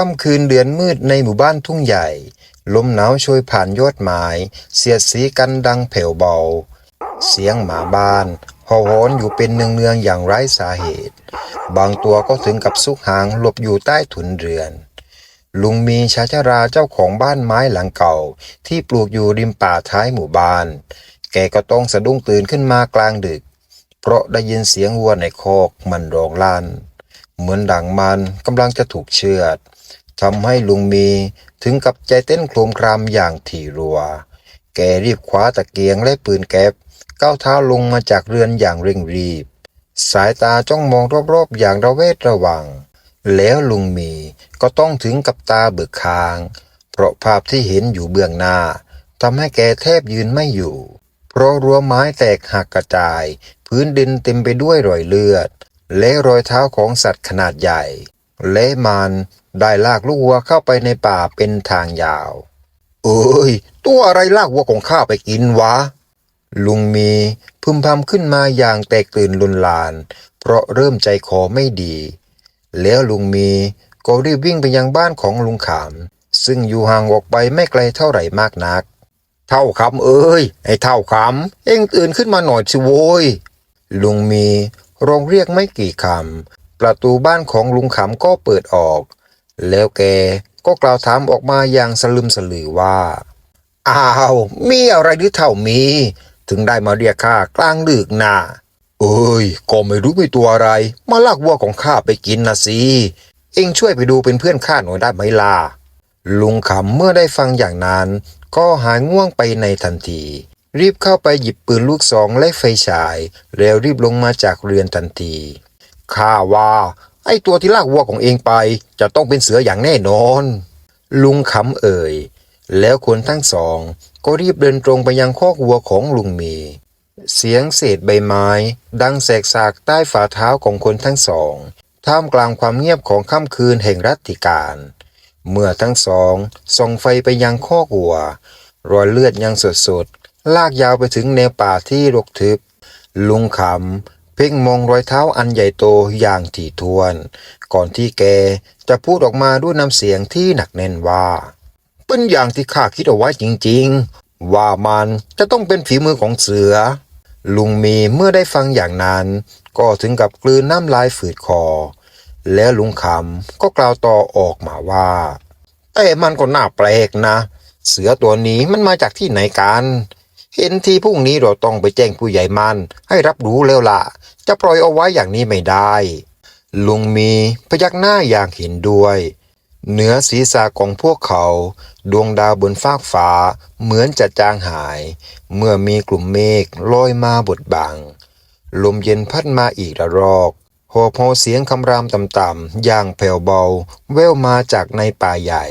ค่ำคืนเดือนมืดในหมู่บ้านทุ่งใหญ่ ลมหนาวโชยผ่านยอดไม้เสียดสีกันดังแผ่วเบา เสียงหมาบ้านห่าหอนอยู่เป็นเนืองๆอย่างไร้สาเหตุ บางตัวก็ถึงกับซุกหางหลบอยู่ใต้ถุนเรือน ลุงมีชาชราเจ้าของบ้านไม้หลังเก่า ที่ปลูกอยู่ริมป่าท้ายหมู่บ้าน แกก็ต้องสะดุ้งตื่นขึ้นมากลางดึก เพราะได้ยินเสียงวัวในคอกมันร้องลั่น เหมือนดังมันกำลังจะถูกเชือด ทำให้ลุงมีถึงกับใจเต้นโครมครามอย่างถี่รัว แกรีบคว้าตะเกียงและปืนแก๊ปก้าวเท้าลงมาจากเรือนอย่างเร่งรีบ สายตาจ้องมองรอบๆอย่างระเวทระวัง แล้วลุงมีก็ต้องถึงกับตาเบิกคาง เพราะภาพที่เห็นอยู่เบื้องหน้าทำให้แกแทบยืนไม่อยู่ เพราะรั้วไม้แตกหักกระจาย พื้นดินเต็มไปด้วยรอยเลือด และรอยเท้าของสัตว์ขนาดใหญ่ และมัน ได้ลากลูกวัวเข้าไปในป่าเป็นทางยาว เอ้ย ตัวอะไรลากวัวของข้าไปกินวะ ลุงมีพึมพำขึ้นมาอย่างแตกตื่นลุนลาน เพราะเริ่มใจคอไม่ดี แล้วลุงมีก็รีบวิ่งไปยังบ้านของลุงขาม ซึ่งอยู่ห่างออกไปไม่ไกลเท่าไหร่มากนัก เท่าคำเอ้ย ไอ้เท่าคำเอ็งตื่นขึ้นมาหน่อยสิโว้ย ลุงมีร้องเรียกไม่กี่คำประตูบ้านของลุงขำก็เปิดออก แล้วแกก็กล่าวถามออกมาอย่างสลึมสลือว่า อ้าว มีอะไรหรือเท่ามี ถึงได้มาเรียกข้ากลางดึกนะเอ้ย ก็ไม่รู้มีตัวอะไร มาลากวัวของข้าไปกินนะสิ เอ็งช่วยไปดูเป็นเพื่อนข้าหน่อยได้ไหมล่ะ ลุงขำเมื่อได้ฟังอย่างนั้น ก็หายง่วงไปในทันที รีบเข้าไปหยิบปืนลูกซองและไฟฉาย แล้วรีบลงมาจากเรือนทันที ข้าว่า ไอ้ตัวที่ลากวัวของเองไปจะต้องเป็นเสืออย่างแน่นอน ลุงขำเอ่ย แล้วคนทั้งสอง ก็รีบเดินตรงไปยังคอกวัวของลุงมี เสียงเศษใบไม้ ดังแสกสากใต้ฝ่าเท้าของคนทั้งสอง ท่ามกลางความเงียบของค่ำคืนแห่งรัตติการ เมื่อทั้งสองส่องไฟไปยังคอกวัว รอยเลือดยังสดๆลากยาวไปถึงแนวป่าที่รกทึบ ลุงขำ เพ่งมองรอยเท้าอันใหญ่โตอย่างถี่ถ้วน ก่อนที่แกจะพูดออกมาด้วยน้ำเสียงที่หนักแน่นว่า เป็นอย่างที่ข้าคิดเอาไว้จริงๆ ว่ามันจะต้องเป็นฝีมือของเสือ ลุงมีเมื่อได้ฟังอย่างนั้น ก็ถึงกับกลืนน้ำลายฝืดคอ แล้วลุงคำก็กล่าวต่อออกมาว่าแต่มันก็น่าแปลกนะ เสือตัวนี้มันมาจากที่ไหนกัน เห็นทีพรุ่งนี้เราต้องไปแจ้งผู้ใหญ่มัน ให้รับรู้แล้วล่ะ จะปล่อยเอาไว้อย่างนี้ไม่ได้ ลุงมีพยักหน้าอย่างเห็นด้วย เหนือศีรษะของพวกเขา ดวงดาวบนฟากฟ้า เหมือนจะจางหาย เมื่อมีกลุ่มเมฆลอยมาบดบัง ลมเย็นพัดมาอีกระรอกหอบพอเสียงคำรามต่ำๆอย่างแผ่วเบา แว่วมาจากในป่าใหญ่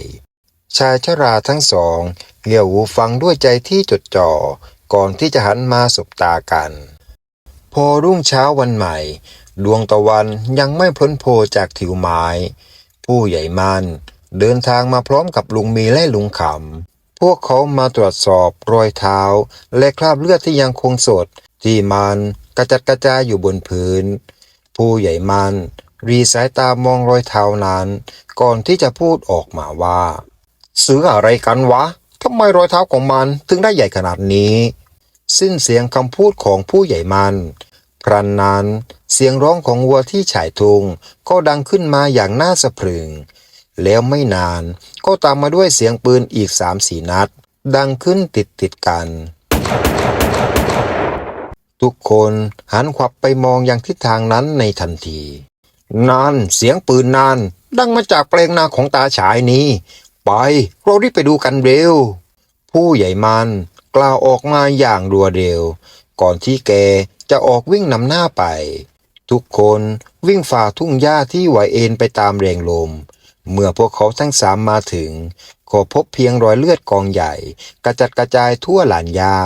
ชายชราทั้งสองเหี่ยวหูฟังด้วยใจที่จดจ่อ ก่อนที่จะหันมาสบตากัน พอรุ่งเช้าวันใหม่ ดวงตะวันยังไม่พ้นโพจากถิวไม้ ผู้ใหญ่มันเดินทางมาพร้อมกับลุงมีและลุงขำ พวกเขามาตรวจสอบรอยเท้า และคราบเลือดที่ยังคงสด ที่มันกระจัดกระจายอยู่บนพื้น ผู้ใหญ่มันรีสายตามองรอยเท้านั้น ก่อนที่จะพูดออกมาว่าเสืออะไรกันวะทำไมรอยเท้าของมันถึงได้ใหญ่ขนาดนี้ สิ้นเสียงคำพูดของผู้ใหญ่มันพรันนั้นเสียงร้องของวัวที่ฉายทุงก็ดังขึ้นมาอย่างน่าสะพรึง แล้วไม่นานก็ตามมาด้วยเสียงปืนอีกสามสี่นัด ดังขึ้นติดติดกัน ทุกคนหันขวับไปมองยังทิศทางนั้นในทันทีนั่นเสียงปืนนั่นดังมาจากแปลงนาของตาฉายนี้ ไปเรารีบไปดูกันเร็ว ผู้ใหญ่มัน กล่าวออกมาอย่างรัวเร็ว ก่อนที่แกจะออกวิ่งนำหน้าไป ทุกคนวิ่งฝ่าทุ่งหญ้าที่ไหวเอ็นไปตามแรงลม เมื่อพวกเขาทั้งสามมาถึง ก็พบเพียงรอยเลือดกองใหญ่ กระจัดกระจายทั่วหลานหญ้า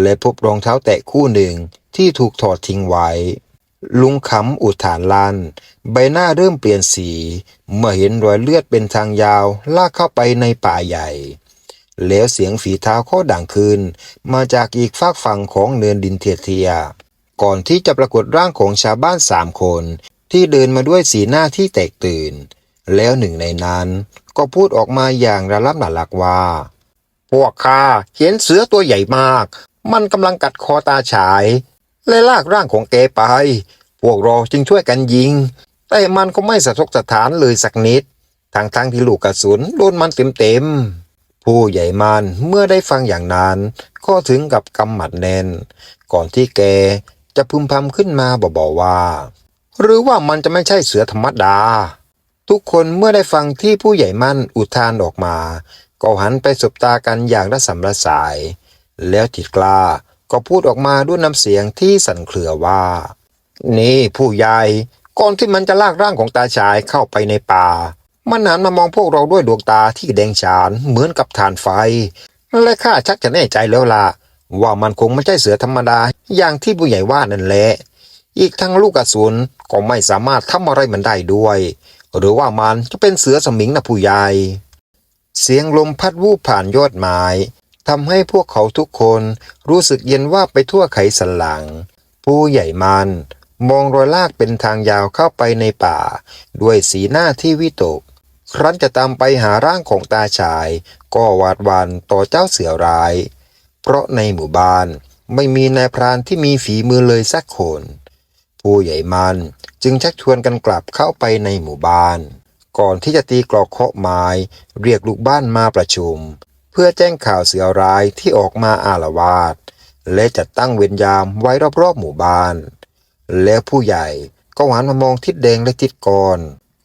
และพบรองเท้าแตะคู่หนึ่งที่ถูกถอดทิ้งไว้ ลุงขำอุทานลันใบหน้าเริ่มเปลี่ยนสี เมื่อเห็นรอยเลือดเป็นทางยาวลากเข้าไปในป่าใหญ่ แล้วเสียงฝีเท้าก็ดังขึ้น มาจากอีกฝากฝั่งของเนินดินเทียเทียก่อนที่จะปรากฏร่างของชาวบ้านสามคน ที่เดินมาด้วยสีหน้าที่แตกตื่น แล้วหนึ่งในนั้นก็พูดออกมาอย่างระลับระลักว่า พวกข้าเห็นเสือตัวใหญ่มาก มันกำลังกัดคอตาฉาย และลากร่างของแกไป พวกเราจึงช่วยกันยิง แต่มันก็ไม่สะทกสะถานเลยสักนิดทั้งทั้งที่ลูกกระสุนโดนมันเต็มๆ ผู้ใหญ่มันเมื่อได้ฟังอย่างนั้น ก็ถึงกับกำหมัดแน่น ก่อนที่แกจะพึมพำขึ้นมาเบาๆว่า หรือว่ามันจะไม่ใช่เสือธรรมดา ทุกคนเมื่อได้ฟังที่ผู้ใหญ่มั่นอุทานออกมา ก็หันไปสบตากันอย่างระสำระสาย แล้วจิตกล้าก็พูดออกมาด้วยน้ำเสียงที่สั่นเครือว่า นี่ผู้ใหญ่ก่อนที่มันจะลากร่างของตาชายเข้าไปในป่า มันหันมามองพวกเราด้วยดวงตาที่แดงฉานเหมือนกับถ่านไฟ และข้าชักจะแน่ใจแล้วล่ะ ว่ามันคงไม่ใช่เสือธรรมดาอย่างที่ผู้ใหญ่ว่านั่นแหละ อีกทั้งลูกกระสุนก็ไม่สามารถทำอะไรมันได้ด้วย หรือว่ามันจะเป็นเสือสมิงนะผู้ใหญ่ เสียงลมพัดวูบผ่านยอดไม้ทำให้พวกเขาทุกคนรู้สึกเย็นว่าไปทั่วไขสันหลัง ผู้ใหญ่มันมองรอยลากเป็นทางยาวเข้าไปในป่า ด้วยสีหน้าที่วิตก ครั้นจะตามไปหาร่างของตาชาย ก็หวาดหวันต่อเจ้าเสือร้าย เพราะในหมู่บ้านไม่มีนายพรานที่มีฝีมือเลยสักคน ผู้ใหญ่มันจึงชักชวนกันกลับเข้าไปในหมู่บ้าน ก่อนที่จะตีกลอกเคาะไม้เรียกลูกบ้านมาประชุม เพื่อแจ้งข่าวเสือร้ายที่ออกมาอาละวาด และจัดตั้งเวรยามไว้รอบๆหมู่บ้าน แล้วผู้ใหญ่ก็หันมามองทิศแดงและทิศกร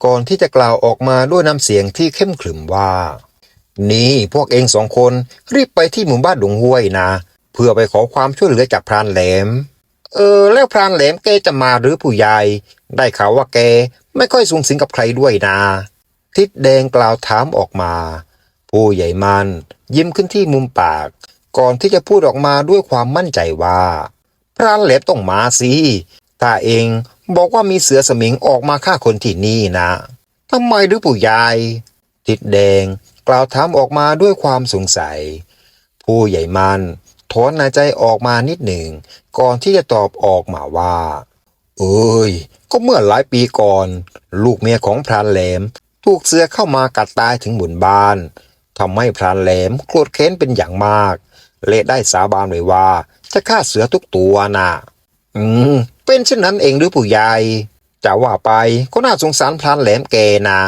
ก่อนที่จะกล่าวออกมาด้วยน้ำเสียงที่เข้มขรึมว่า นี่พวกเองสองคนรีบไปที่หมู่บ้านหลวงห้วยนะ เพื่อไปขอความช่วยเหลือจากพรานแหลม เออ แล้วพรานแหลมแกจะมาหรือผู้ใหญ่ ได้ข่าวว่าแกไม่ค่อยสูงสิงกับใครด้วยนะ ทิศแดงกล่าวถามออกมา ผู้ใหญ่มันยิ้มขึ้นที่มุมปาก ก่อนที่จะพูดออกมาด้วยความมั่นใจว่า พรานแหลมต้องมาสิถ้าเอง บอกว่ามีเสือสมิงออกมาฆ่าคนที่นี่นะทำไมหรือผู้ใหญ่ทิศแดง กล่าวถามออกมาด้วยความสงสัย ผู้ใหญ่มันถอนหายใจออกมานิดหนึ่ง ก่อนที่จะตอบออกมาว่า เอ้ย ก็เมื่อหลายปีก่อน ลูกเมียของพรานแหลม ถูกเสือเข้ามากัดตายถึงบุญบ้านทำให้พรานแหลมโกรธแค้นเป็นอย่างมากและได้สาบานไว้ว่า จะฆ่าเสือทุกตัวน่ะ อืม เป็นเช่นนั้นเองหรือผู้ใหญ่จะว่าไปก็น่าสงสารพรานแหลมแกนะ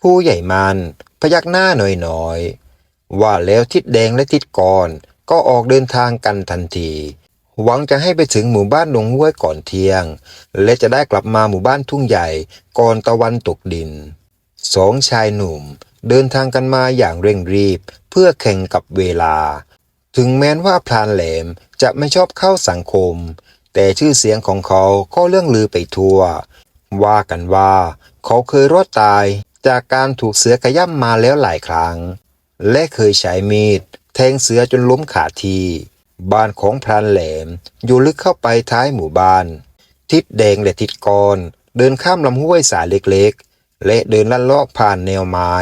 ผู้ใหญ่มันพยักหน้าหน่อยๆ ว่าแล้วทิศแดงและทิศกรก็ออกเดินทางกันทันที หวังจะให้ไปถึงหมู่บ้านหนองห้วยก่อนเที่ยง และจะได้กลับมาหมู่บ้านทุ่งใหญ่ก่อนตะวันตกดิน สองชายหนุ่มเดินทางกันมาอย่างเร่งรีบเพื่อแข่งกับเวลา ถึงแม้นว่าพรานแหลมจะไม่ชอบเข้าสังคม แต่ชื่อเสียงของเขาก็เรื่องลือไปทั่ว ว่ากันว่า เขาเคยรอดตายจากการถูกเสือขย่ำมาแล้วหลายครั้ง และเคยใช้มีด แทงเสือจนล้มขาดทีบ้านของพรานแหลม อยู่ลึกเข้าไปท้ายหมู่บ้าน ทิศแดงและทิศกรเดินข้ามลำห้วยสายเล็กๆ และเดินลัดเลาะผ่านแนวไม้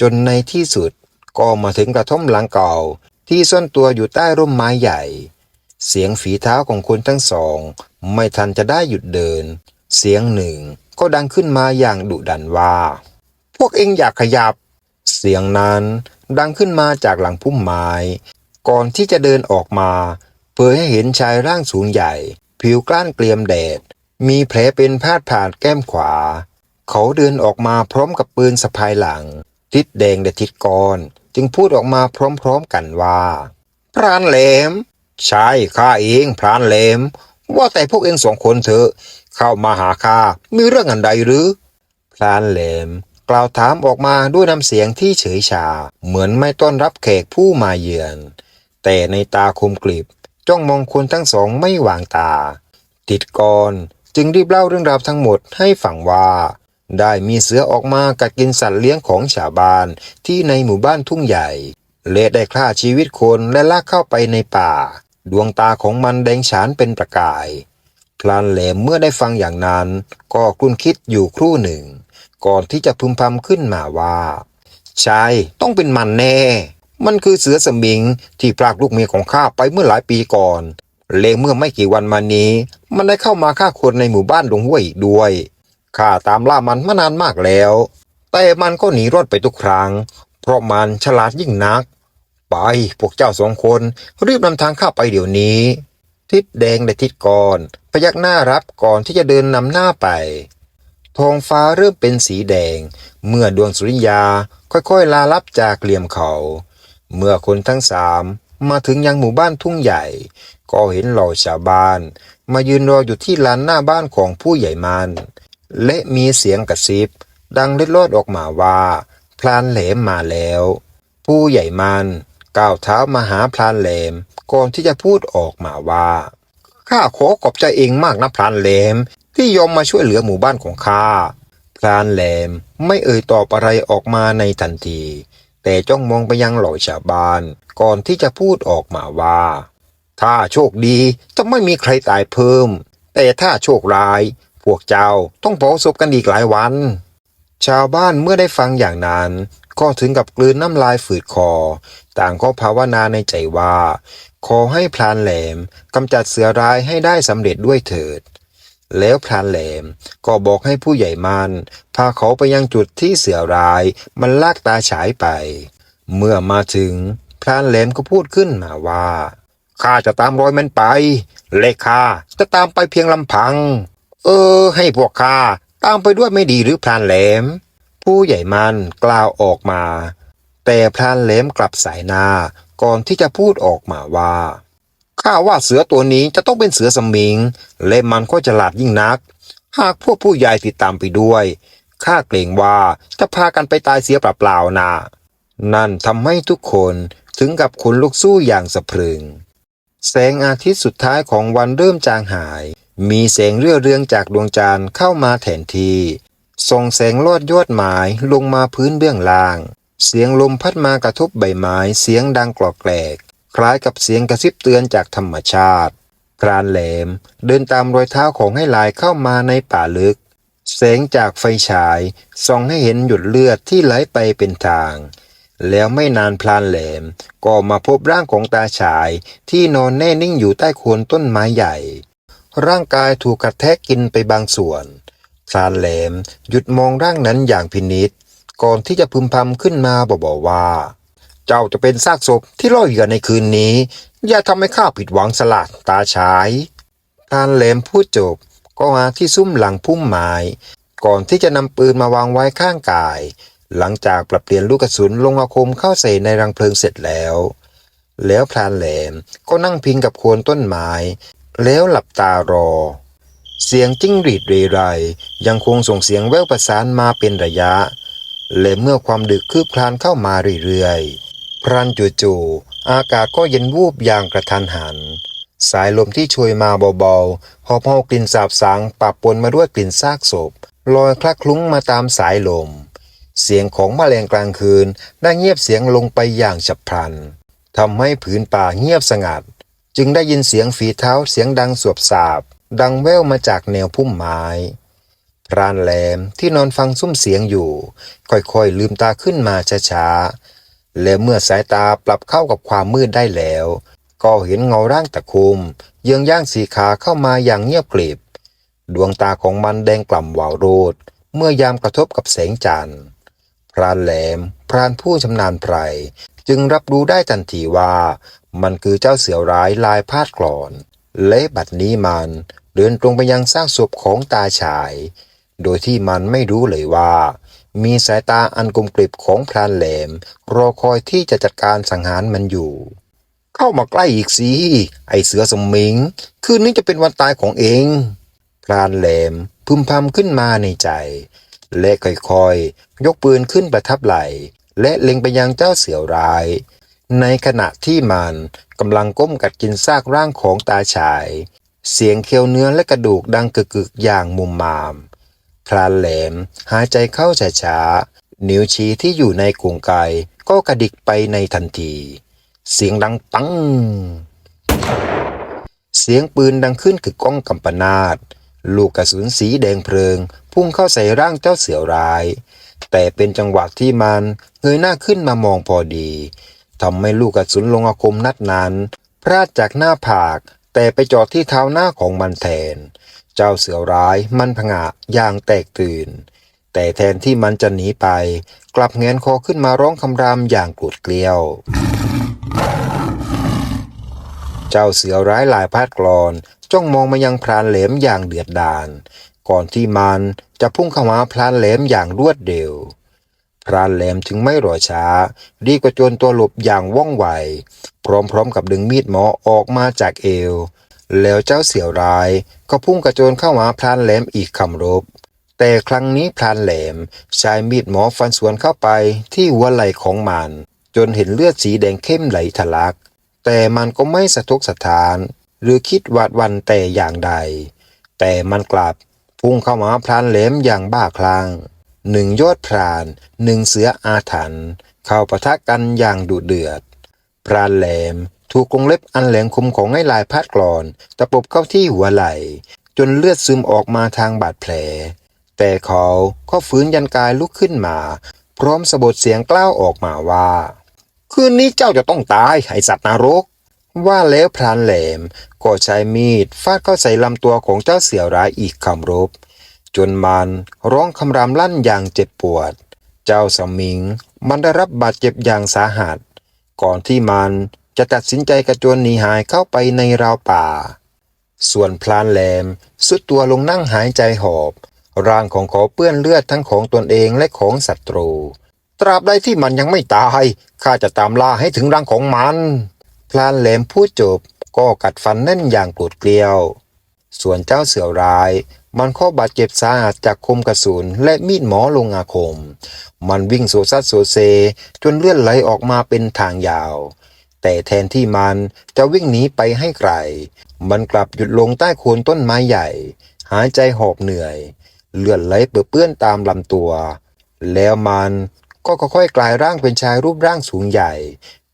จนในที่สุดก็มาถึงกระท่อมหลังเก่าที่ซ่อนตัวอยู่ใต้ร่มไม้ใหญ่ เสียงฝีเท้าของคนทั้งสอง ไม่ทันจะได้หยุดเดิน เสียงหนึ่งก็ดังขึ้นมาอย่างดุดันว่า พวกเองอยากขยับ เสียงนั้นดังขึ้นมาจากหลังพุ่มไม้ ก่อนที่จะเดินออกมาเผยให้เห็นชายร่างสูงใหญ่ ผิวกล้านเกรียมแดด มีแผลเป็นพาดผ่านแก้มขวา เขาเดินออกมาพร้อมกับปืนสะพายหลัง ทิศแดงและทิศกร จึงพูดออกมาพร้อมๆกันว่า พรานแหลม ใช่ข้าเองพรานแหลม ว่าแต่พวกเองสองคนเถอะ เข้ามาหาข้ามีเรื่องอันใดหรือ พรานแหลม กล่าวถามออกมาด้วยน้ำเสียงที่เฉยชา เหมือนไม่ต้อนรับแขกผู้มาเยือน แต่ในตาคมกริบ จ้องมองคนทั้งสองไม่วางตา ติดกรจึงรีบเล่าเรื่องราวทั้งหมดให้ฟังว่า ได้มีเสือออกมากัดกินสัตว์เลี้ยงของชาวบ้านที่ในหมู่บ้านทุ่งใหญ่ และได้ฆ่าชีวิตคนและลากเข้าไปในป่า ดวงตาของมันแดงฉานเป็นประกาย พลานแหลมเมื่อได้ฟังอย่างนั้น ก็กลุ้นคิดอยู่ครู่หนึ่ง ก่อนที่จะพึมพำขึ้นมาว่า ใช่ต้องเป็นมันแน่ มันคือเสือสมิงที่พรากลูกเมียของข้าไปเมื่อหลายปีก่อนเลงเมื่อไม่กี่วันมานี้ มันได้เข้ามาฆ่าคนในหมู่บ้านดงห้วยอีกด้วยข้าตามล่ามันมานานมากแล้ว แต่มันก็หนีรอดไปทุกครั้ง เพราะมันฉลาดยิ่งนัก ไปพวกเจ้าสองคนรีบนำทางข้าไปเดี๋ยวนี้ ทิศแดงและทิศกรพยักหน้ารับก่อนที่จะเดินนำหน้าไปท้องฟ้าเริ่มเป็นสีแดง เมื่อดวงสุริยาค่อยๆ ลาลับจากเหลี่ยมเขา เมื่อคนทั้งสามมาถึงยังหมู่บ้านทุ่งใหญ่ ก็เห็นเหล่าชาวบ้าน มายืนรออยู่ที่ลานหน้าบ้านของผู้ใหญ่มัน และมีเสียงกระซิบ ดังเล็ดลอดออกมาว่า พลานแหลมมาแล้ว ผู้ใหญ่มันก้าวเท้ามาหาพลานแหลมก่อนที่จะพูดออกมาว่าข้าขอขอบใจเองมากนะพรานแหลมที่ยอมมาช่วยเหลือหมู่บ้านของข้าพรานแหลมไม่เอ่ยตอบอะไรออกมาในทันที แต่จ้องมองไปยังหล่าชาวบ้าน ก่อนที่จะพูดออกมาว่า ถ้าโชคดีจะไม่มีใครตายเพิ่ม แต่ถ้าโชคร้าย พวกเจ้าต้องเผาศพกันอีกหลายวัน ชาวบ้านเมื่อได้ฟังอย่างนั้น ก็ถึงกับกลืนน้ำลายฝืดคอ ต่างก็ภาวนาในใจว่า ขอให้พลานแหลมกำจัดเสือร้ายให้ได้สำเร็จด้วยเถิด แล้วพลานแหลมก็บอกให้ผู้ใหญ่มันพาเขาไปยังจุดที่เสือร้ายมันลากตาฉายไป เมื่อมาถึงพลานแหลมก็พูดขึ้นมาว่าข้าจะตามรอยมันไปแลข้าจะตามไปเพียงลำพัง เออ ให้พวกข้า ตามไปด้วยไม่ดีหรือพลานแหลม ผู้ใหญ่มันกล่าวออกมา แต่พลานแหลมกลับสายหน้าก่อนที่จะพูดออกมาว่าข้าว่าเสือตัวนี้จะต้องเป็นเสือสมิง และมันก็จะหลาดยิ่งนัก หากพวกผู้ใหญ่ติดตามไปด้วยข้าเกรงว่าจะพากันไปตายเสียเปล่าๆนะนั่นทำให้ทุกคนถึงกับขนลุกสู้อย่างสะพรึง แสงอาทิตย์สุดท้ายของวันเริ่มจางหาย มีแสงเรื่อเรืองจากดวงจันทร์เข้ามาแทนที่ส่องแสงลอดยอดไม้ลงมาพื้นเบื้องล่าง เสียงลมพัดมากระทบใบไม้เสียงดังกรอกแกรกคล้ายกับเสียงกระซิบเตือนจากธรรมชาติพรานแหลมเดินตามรอยเท้าของให้ลายเข้ามาในป่าลึก แสงจากไฟฉายส่องให้เห็นหยดเลือดที่ไหลไปเป็นทาง แล้วไม่นานพลานแหลมก็มาพบร่างของตาฉายที่นอนแน่นิ่งอยู่ใต้โคนต้นไม้ใหญ่ ร่างกายถูกกระแทกกินไปบางส่วนพรานแหลมหยุดมองร่างนั้นอย่างพินิษก่อนที่จะพึมพำขึ้นมาบอกๆว่า เจ้าจะเป็นซากศพที่ล่อเหยื่อในคืนนี้ อย่าทำให้ข้าผิดหวังสลัดตาฉายพรานแหลมพูดจบก็หาที่ซุ่มหลังพุ่มไม้ ก่อนที่จะนำปืนมาวางไว้ข้างกาย หลังจากปรับเปลี่ยนลูกกระสุนลงอาคมเข้าใส่ในรังเพลิงเสร็จแล้ว แล้วพรานแหลมก็นั่งพิงกับโคนต้นไม้ แล้วหลับตารอ เสียงจิ้งหรีดเรไรยังคงส่งเสียงแววประสานมาเป็นระยะ และเมื่อความดึกคืบคลานเข้ามาเรื่อยๆ พรันจู่ๆอากาศก็เย็นวูบอย่างกระทันหัน สายลมที่ช่วยมาเบาๆหอบเอากลิ่นสาบสางปะปนมาด้วยกลิ่นซากศพลอยคลักคลุ้งมาตามสายลม เสียงของแมลงกลางคืนได้เงียบเสียงลงไปอย่างฉับพลันทำให้ผืนป่าเงียบสงัด จึงได้ยินเสียงฝีเท้าเสียงดังสวบสาบ ดังแว่วมาจากแนวพุ่มไม้พรานแหลมที่นอนฟังซุ้มเสียงอยู่ ค่อยๆลืมตาขึ้นมาช้าๆและเมื่อสายตาปรับเข้ากับความมืดได้แล้ว ก็เห็นเงาร่างตะคุมเยื้องย่างสีขาเข้ามาอย่างเงียบกริบดวงตาของมันแดงกล่ำวาวโรด เมื่อยามกระทบกับแสงจันทร์ พรานแหลม พรานผู้ชำนาญไพรจึงรับรู้ได้ทันทีว่า มันคือเจ้าเสือร้ายลายพาดกลอน และบัดนี้มันเดินตรงไปยังซากศพของตาฉาย โดยที่มันไม่รู้เลยว่า มีสายตาอันกลมกลิบของพรานแหลม รอคอยที่จะจัดการสังหารมันอยู่ เข้ามาใกล้อีกสิ ไอเสือสมิง คืนนี้จะเป็นวันตายของเอง พรานแหลมพึมพำขึ้นมาในใจ และค่อยๆยกปืนขึ้นประทับไหลและเล็งไปยังเจ้าเสือร้าย ในขณะที่มันกำลังก้มกัดกินซากร่างของตาฉาย เสียงเคี้ยวเนื้อและกระดูกดังกึกๆอย่างมุมมามพรานแหลมหายใจเข้าช้าๆ นิ้วชี้ที่อยู่ในกุงไกก็กระดิกไปในทันที เสียงดังปัง เสียงปืนดังขึ้นคือก้องกำปนาตลูกกระสุนสีแดงเพลิง พุ่งเข้าใส่ร่างเจ้าเสือร้าย แต่เป็นจังหวะที่มันเงยหน้าขึ้นมามองพอดี ทำให้ลูกกระสุนลงอาคมนัดนั้นพลาดจากหน้าผาก แต่ไปจอดที่เท้าหน้าของมันแทน เจ้าเสือร้ายมันผงะอย่างแตกตื่น แต่แทนที่มันจะหนีไป กลับแงนคอขึ้นมาร้องคำรามอย่างกรธเกลียว เจ้าเสือร้ายลายพาดกรอน จ้องมองมายังพรานแหลมอย่างเดือดดาลก่อนที่มันจะพุ่งเข้ามาพรานแหลมอย่างรวดเร็ว พรานแหลมจึงไม่รอช้าดีกว่าโจรตัวหลบอย่างว่องไว พร้อมๆกับดึงมีดหมอออกมาจากเอว แล้วเจ้าเสี่ยวร้ายก็พุ่งกระโจนเข้ามาพรานแหลมอีกคำรบ แต่ครั้งนี้พรานแหลมใช้มีดหมอฟันสวนเข้าไปที่หัวไหล่ของมัน จนเห็นเลือดสีแดงเข้มไหลทะลัก แต่มันก็ไม่สะทกสะท้าน หรือคิดหวาดหวันแต่อย่างใด แต่มันกลับพุ่งเข้ามาพรานแหลมอย่างบ้าคลั่ง หนึ่งยอดพรานหนึ่งเสืออาถรรพ์เข้าปะทะกันอย่างดุเดือด พรานแหลมถูกกรงเล็บอันแหลมคมของไอ้ลายพาดกรอนตะปบเข้าที่หัวไหล่ จนเลือดซึมออกมาทางบาดแผล แต่เขาก็ฟื้นยันกายลุกขึ้นมา พร้อมสะบดเสียงกล้าวออกมาว่า คืนนี้เจ้าจะต้องตายไอสัตว์นรก ว่าแล้วพรานแหลมก็ใช้มีดฟาดเข้าใส่ลำตัวของเจ้าเสี่ยวร้ายอีกคำรบ จนมันร้องคำรามลั่นอย่างเจ็บปวด เจ้าสมิงมันได้รับบาดเจ็บอย่างสาหัส ก่อนที่มันจะตัดสินใจกระโจนหนีหายเข้าไปในราวป่า ส่วนพลานแหลมสุดตัวลงนั่งหายใจหอบ ร่างของเขาเปื้อนเลือดทั้งของตนเองและของศัตรู ตราบใดที่มันยังไม่ตายข้าจะตามล่าให้ถึงรังของมัน พลานแหลมพูดจบก็กัดฟันแน่นอย่างโกรธเกลียว ส่วนเจ้าเสือร้าย มันข้อบาดเจ็บสาหัสจากคมกระสุนและมีดหมอลงอาคม มันวิ่งโซซัดโซเซ จนเลือดไหลออกมาเป็นทางยาว แต่แทนที่มันจะวิ่งหนีไปให้ไกล มันกลับหยุดลงใต้โคนต้นไม้ใหญ่ หายใจหอบเหนื่อย เลือดไหลเปื้อนตามลำตัว แล้วมันก็ค่อยๆกลายร่างเป็นชายรูปร่างสูงใหญ่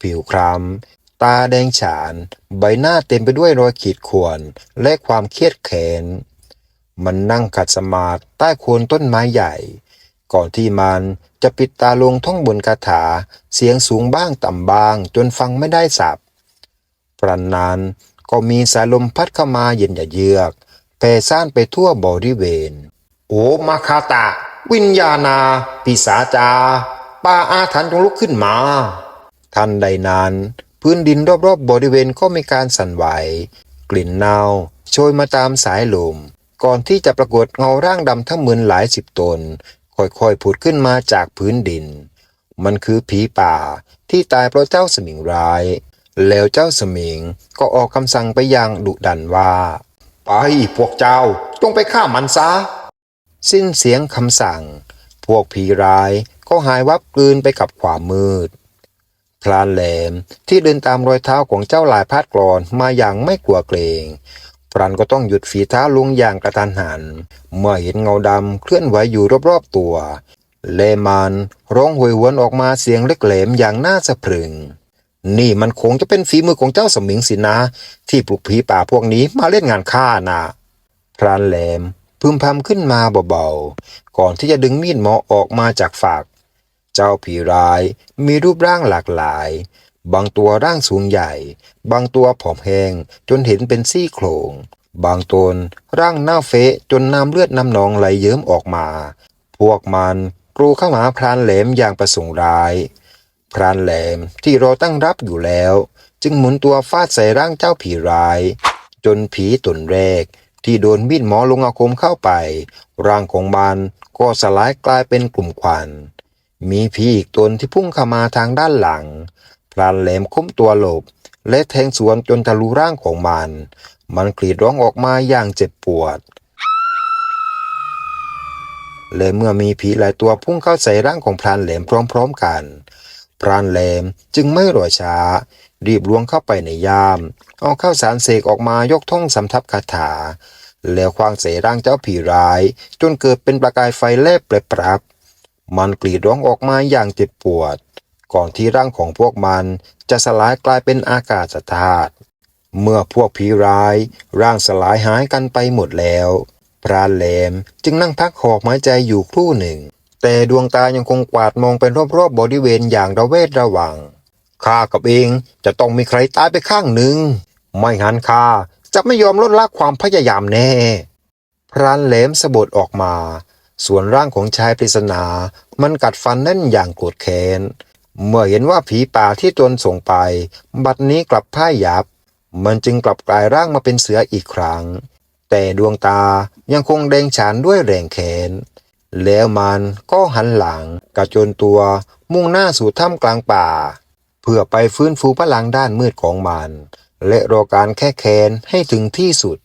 ผิวคล้ำตาแดงฉาน ใบหน้าเต็มไปด้วยรอยขีดข่วน และความเครียดแค้น มันนั่งขัดสมาธิใต้โคนต้นไม้ใหญ่ ก่อนที่มันจะปิดตาลงท่องบนคาถาเสียงสูงบ้างต่ำบ้าง จนฟังไม่ได้สับพรันนานก็มีสายลมพัดเข้ามาเย็นย่าเยือกแผ่ซ่านไปทั่วบริเวณ โอมาคาตะ วิญญาณาปิสาจาป้าอาถรรพ์จงลุกขึ้นมาทันใดนั้น พื้นดินรอบๆบบริเวณก็มีการสั่นไหว กลิ่นเน่าโชยมาตามสายลม ก่อนที่จะปรากฏเงาร่างดำทั้งหมื่นหลายสิบตน ค่อยๆผุดขึ้นมาจากพื้นดิน มันคือผีป่าที่ตายเพราะเจ้าสมิงร้าย แล้วเจ้าสมิงก็ออกคำสั่งไปยังดุดันว่า ไปพวกเจ้าจงไปฆ่ามันซะ สิ้นเสียงคำสั่ง พวกผีร้ายก็หายวับกลืนไปกับความมืดพลานแหลมที่เดินตามรอยเท้าของเจ้าลายพาดกรอนมาอย่างไม่กลัวเกรง รันก็ต้องหยุดฝีเท้าลงอย่างกระทันหัน เมื่อเห็นเงาดำเคลื่อนไหวอยู่รอบๆตัว เลมันร้องหวยหวนออกมาเสียงเล็กแหลมอย่างน่าสะพรึง นี่มันคงจะเป็นฝีมือของเจ้าสมิงสินะ ที่ปลุกผีป่าพวกนี้มาเล่นงานฆ่านะพรานแหลมพึมพำขึ้นมาเบาๆ ก่อนที่จะดึงมีดหมอออกมาจากฝักเจ้าผีร้ายมีรูปร่างหลากหลาย บางตัวร่างสูงใหญ่ บางตัวผอมแห้งจนเห็นเป็นซี่โครง บางตนร่างหน้าเฟะจนน้ำเลือดน้ำหนองไหลเยิ้มออกมา พวกมันกรูเข้าหาพรานแหลมอย่างประสงค์ร้าย พรานแหลมที่รอตั้งรับอยู่แล้ว จึงหมุนตัวฟาดใส่ร่างเจ้าผีร้าย จนผีตนแรก ที่โดนมีดหมอลงอาคมเข้าไป ร่างของมันก็สลายกลายเป็นกลุ่มควันมีผีอีกตนที่พุ่งเข้ามาทางด้านหลัง พรานแหลมคุ้มตัวหลบ และแทงสวนจนทะลุร่างของมัน มันกรีดร้องออกมาอย่างเจ็บปวด และเมื่อมีผีหลายตัวพุ่งเข้าใส่ร่างของพรานแหลมพร้อมๆกัน พรานแหลมจึงไม่รอช้า รีบล้วงเข้าไปในย่าม เอาข้าวสารเสกออกมายกท่องสำทับคาถา แล้วควางใส่ร่างเจ้าผีร้าย จนเกิดเป็นประกายไฟแลบเปรปรับมันกรีดร้องออกมาอย่างเจ็บปวด ก่อนที่ร่างของพวกมันจะสลายกลายเป็นอากาศธาตุเมื่อพวกผีร้าย ร่างสลายหายกันไปหมดแล้ว พรานแหลมจึงนั่งพักหอบหายใจอยู่ครู่หนึ่ง แต่ดวงตายังคงกวาดมองไปรอบๆบริเวณอย่างระเวทระวังข้ากับเองจะต้องมีใครตายไปข้างหนึ่ง ไม่งั้นข้าจะไม่ยอมลดละความพยายามแน่ พรานแหลมสะบดออกมา ส่วนร่างของชายปริศนา มันกัดฟันแน่นอย่างโกรธแค้น เมื่อเห็นว่าผีป่าที่ตนส่งไป บัดนี้กลับพ่ายยับ มันจึงกลับกลายร่างมาเป็นเสืออีกครั้ง แต่ดวงตายังคงแดงฉานด้วยแรงแค้นแล้วมันก็หันหลังกระโจนตัวมุ่งหน้าสู่ถ้ำกลางป่า เพื่อไปฟื้นฟูพลังด้านมืดของมัน และรอการแค่แค้นให้ถึงที่สุด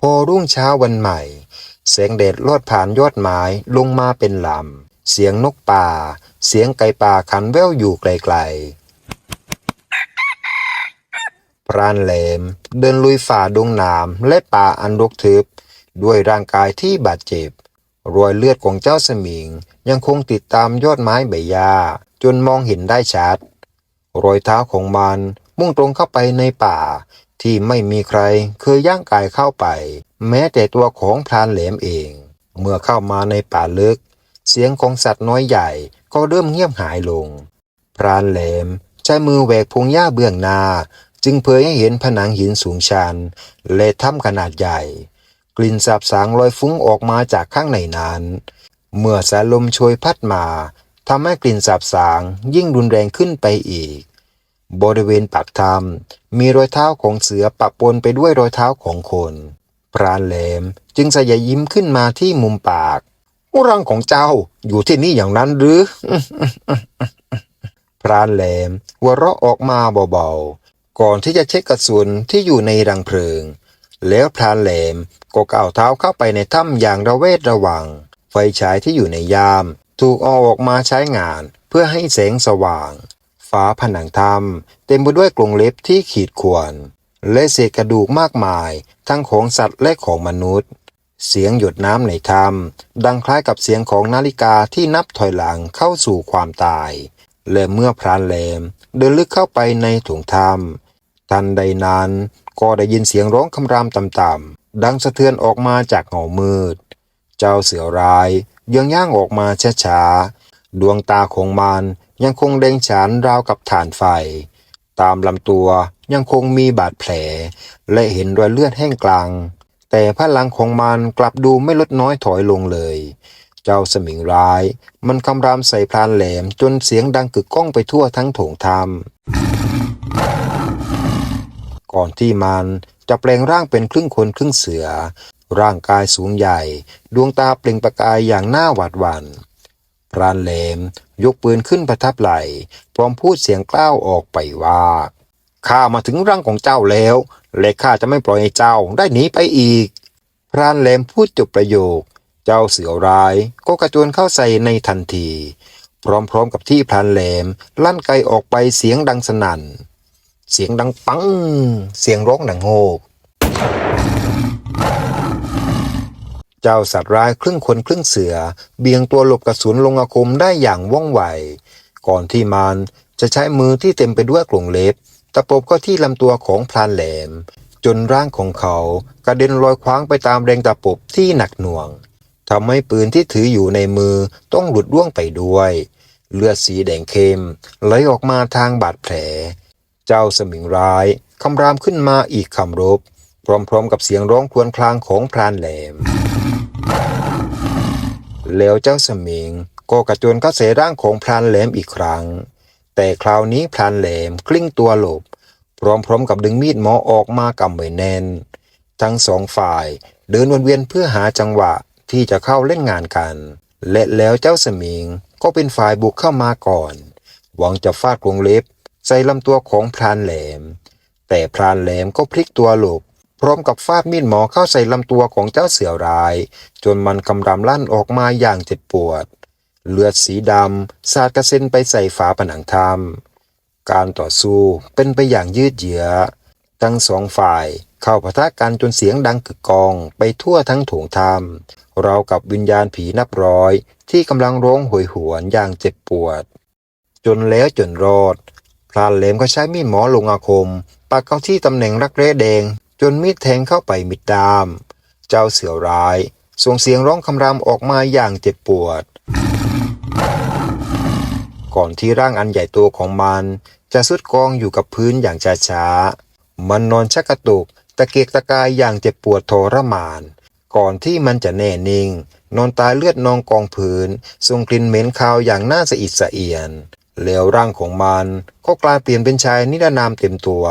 พอรุ่งเช้าวันใหม่แสงแดดลอดผ่านยอดไม้ลงมาเป็นลำ เสียงนกป่า เสียงไก่ป่าขันแว่วอยู่ไกลๆ พรานแหลม เดินลุยฝ่าดงหนามและป่าอันรกทึบ ด้วยร่างกายที่บาดเจ็บ รอยเลือดของเจ้าสมิงยังคงติดตามยอดไม้ใบหญ้าจนมองเห็นได้ชัด รอยเท้าของมันมุ่งตรงเข้าไปในป่า ที่ไม่มีใครเคยย่างกายเข้าไป แม้แต่ตัวของพรานแหลมเอง เมื่อเข้ามาในป่าลึก เสียงของสัตว์น้อยใหญ่ก็เริ่มเงียบหายลง พรานแหลมใช้มือแหวกพงหญ้าเบื้องหน้า จึงเผยให้เห็นผนังหินสูงชัน และถ้ำขนาดใหญ่ กลิ่นสาบสางลอยฟุ้งออกมาจากข้างในนั้น เมื่อสายลมโชยพัดมาทำให้กลิ่นสาบสางยิ่งรุนแรงขึ้นไปอีก บริเวณปากถ้ำมีรอยเท้าของเสือปะปนไปด้วยรอยเท้าของคน พรานแหลมจึงสยายยิ้มขึ้นมาที่มุมปาก รังของเจ้าอยู่ที่นี่อย่างนั้นหรือ พรานแหลมหัวเราะออกมาเบาๆ ก่อนที่จะเช็คกระสุนที่อยู่ในรังเพลิง แล้วพรานแหลมก็ก้าวเท้าเข้าไปในถ้ำอย่างระเวดระวัง ไฟฉายที่อยู่ในยาม ถูกเอาออกมาใช้งานเพื่อให้แสงสว่างฝาผนังถ้ำเต็มไปด้วยกรงเล็บที่ขีดข่วนและเศษกระดูกมากมายทั้งของสัตว์และของมนุษย์ เสียงหยดน้ำในถ้ำดังคล้ายกับเสียงของนาฬิกาที่นับถอยหลังเข้าสู่ความตาย และเมื่อพรานแหลมเดินลึกเข้าไปในถุงถ้ำทันใดนั้นก็ได้ยินเสียงร้องคำรามต่ำๆดังสะเทือนออกมาจากเงามืด เจ้าเสือร้ายยังย่างออกมาช้าๆดวงตาของมันยังคงแดงฉานราวกับฐานไฟ ตามลำตัวยังคงมีบาดแผล และเห็นรอยเลือดแห้งกลาง แต่พลังของมันกลับดูไม่ลดน้อยถอยลงเลย เจ้าสมิงร้าย มันคำรามใส่พรานแหลมจนเสียงดังกึกก้องไปทั่วทั้งโถงถ้ำก่อนที่มันจะแปลงร่างเป็นครึ่งคนครึ่งเสือ ร่างกายสูงใหญ่ ดวงตาเปล่งประกายอย่างน่าหวาดหวัน่นพรานแหลมยกปืนขึ้นประทับไหล พร้อมพูดเสียงกล้าวออกไปว่า ข้ามาถึงร่างของเจ้าแล้ว และข้าจะไม่ปล่อยให้เจ้าได้หนีไปอีก พรานแหลมพูดจบประโยค เจ้าเสือร้ายก็กระโจนเข้าใส่ในทันที พร้อมๆกับที่พรานแหลม ลั่นไกออกไปเสียงดังสนั่น เสียงดังปัง เสียงร้องดังโหกเจ้าสัตว์ร้ายครึ่งคนครึ่งเสือ เบี่ยงตัวหลบกระสุนลงอาคมได้อย่างว่องไว ก่อนที่มันจะใช้มือที่เต็มไปด้วยกรงเล็บ ตะปบก็ที่ลำตัวของพรานแหลม จนร่างของเขากระเด็นลอยคว้างไปตามแรงตะปบที่หนักหน่วงทำให้ปืนที่ถืออยู่ในมือต้องหลุดร่วงไปด้วย เลือดสีแดงเข้มไหลออกมาทางบาดแผล เจ้าสมิงร้ายคำรามขึ้นมาอีกคำรบ พร้อมๆกับเสียงร้องครวญครางของพรานแหลม แล้วเจ้าสมิงก็กระโจนเข้าใส่ร่างของพรานแหลมอีกครั้ง แต่คราวนี้พรานแหลมกลิ้งตัวหลบ พร้อมๆกับดึงมีดหมอออกมากำไว้แน่น ทั้งสองฝ่ายเดินวนเวียนเพื่อหาจังหวะที่จะเข้าเล่นงานกัน และแล้วเจ้าสมิงก็เป็นฝ่ายบุกเข้ามาก่อน หวังจะฟาดกรงเล็บใส่ลำตัวของพรานแหลม แต่พรานแหลมก็พลิกตัวหลบ พร้อมกับฟาดมีดหมอเข้าใส่ลำตัวของเจ้าเสือร้าย จนมันกำรำลั่นออกมาอย่างเจ็บปวด เลือดสีดำสาดกระเซ็นไปใส่ฝาผนังถ้ำการต่อสู้เป็นไปอย่างยืดเยื้อ ทั้งสองฝ่ายเข้าปะทะกันจนเสียงดังกึกกองไปทั่วทั้งโถงถ้ำเรากับวิญญาณผีนับร้อย ที่กำลังร้องโหยหวนอย่างเจ็บปวด จนแล้วจนรอด พรานเลมก็ใช้มีดหมอลงอาคม ปักเข้าที่ตำแหน่งรักแร้แดง จนมีดแทงเข้าไปมิดดาม เจ้าเสือร้าย ส่งเสียงร้องคำรามออกมาอย่างเจ็บปวด ก่อนที่ร่างอันใหญ่โตของมัน จะสุดกองอยู่กับพื้นอย่างช้าๆ มันนอนชักกระตุกตะเกียกตะกายอย่างเจ็บปวดทรมาน ก่อนที่มันจะแน่นิ่ง นอนตายเลือดนองกองผืนส่งกลิ่นเหม็นคาวอย่างน่าสะอิดสะเอียน แล้วร่างของมันก็กลายเปลี่ยนเป็นชายนิรนามเต็มตัว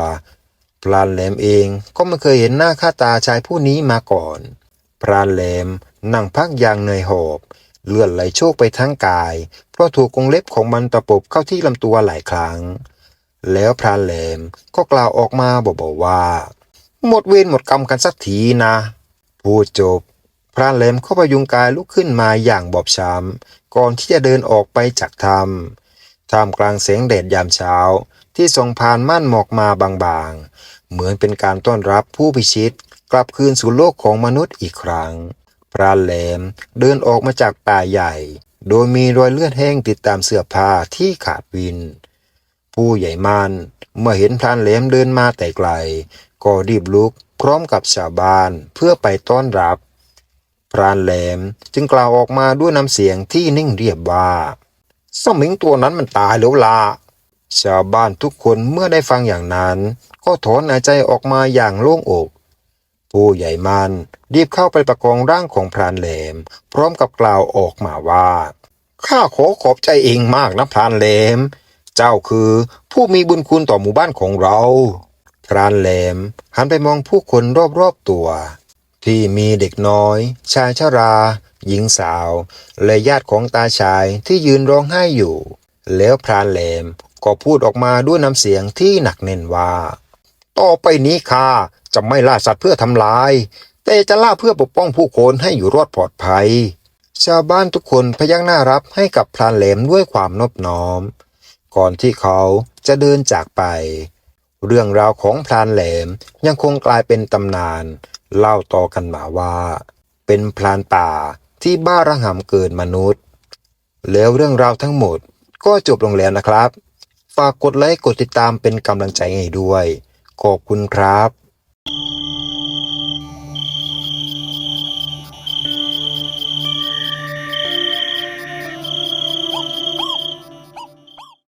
พรานแหลมเองก็ไม่เคยเห็นหน้าค่าตาชายผู้นี้มาก่อน พรานแหลมนั่งพักอย่างเหนื่อยหอบ เลือดไหลโชกไปทั้งกาย เพราะถูกกรงเล็บของมันตะปบเข้าที่ลำตัวหลายครั้ง แล้วพรานแหลมก็กล่าวออกมาบอกว่า หมดเวรหมดกรรมกันสักทีนะพูดจบ พรานแหลมก็พยุงกายลุกขึ้นมาอย่างบอบช้ำก่อนที่จะเดินออกไปจากถ้ำท่ามกลางแสงแดดยามเช้า ที่ส่องผ่านม่านหมอกมาบางๆ เหมือนเป็นการต้อนรับผู้พิชิตกลับคืนสู่โลกของมนุษย์อีกครั้ง พรานแหลม เดินออกมาจากป่าใหญ่ โดยมีรอยเลือดแห้งติดตามเสื้อผ้าที่ขาดวิน ผู้ใหญ่มันเมื่อเห็นพรานแหลมเดินมาแต่ไกล ก็รีบลุกพร้อมกับชาวบ้านเพื่อไปต้อนรับ พรานแหลมจึงกล่าวออกมาด้วยน้ำเสียงที่นิ่งเรียบว่าสมิงตัวนั้นมันตายแล้วล่ะชาวบ้านทุกคนเมื่อได้ฟังอย่างนั้น ก็ถอนหายใจออกมาอย่างโล่งอก ผู้ใหญ่มันรีบเข้าไปประคองร่างของพรานแหลม พร้อมกับกล่าวออกมาว่าข้าขอขอบใจเองมากนะพรานแหลม เจ้าคือผู้มีบุญคุณต่อหมู่บ้านของเรา พรานแหลมหันไปมองผู้คนรอบๆตัว ที่มีเด็กน้อย ชายชรา หญิงสาว และญาติของตาชายที่ยืนร้องไห้อยู่ แล้วพรานแหลมก็พูดออกมาด้วยน้ำเสียงที่หนักแน่นว่า ต่อไปนี้ข้าจะไม่ล่าสัตว์เพื่อทำลาย แต่จะล่าเพื่อปกป้องผู้คนให้อยู่รอดปลอดภัย ชาวบ้านทุกคนพยักหน้ารับให้กับพรานแหลมด้วยความนอบน้อม ก่อนที่เขาจะเดินจากไป เรื่องราวของพรานแหลมยังคงกลายเป็นตำนาน เล่าต่อกันมาว่า เป็นพรานป่าที่บ้าระห่ำเกินมนุษย์ แล้วเรื่องราวทั้งหมดก็จบลงแล้วนะครับ ฝากกดไลค์กดติดตามเป็นกำลังใจให้ด้วย ขอบคุณครับ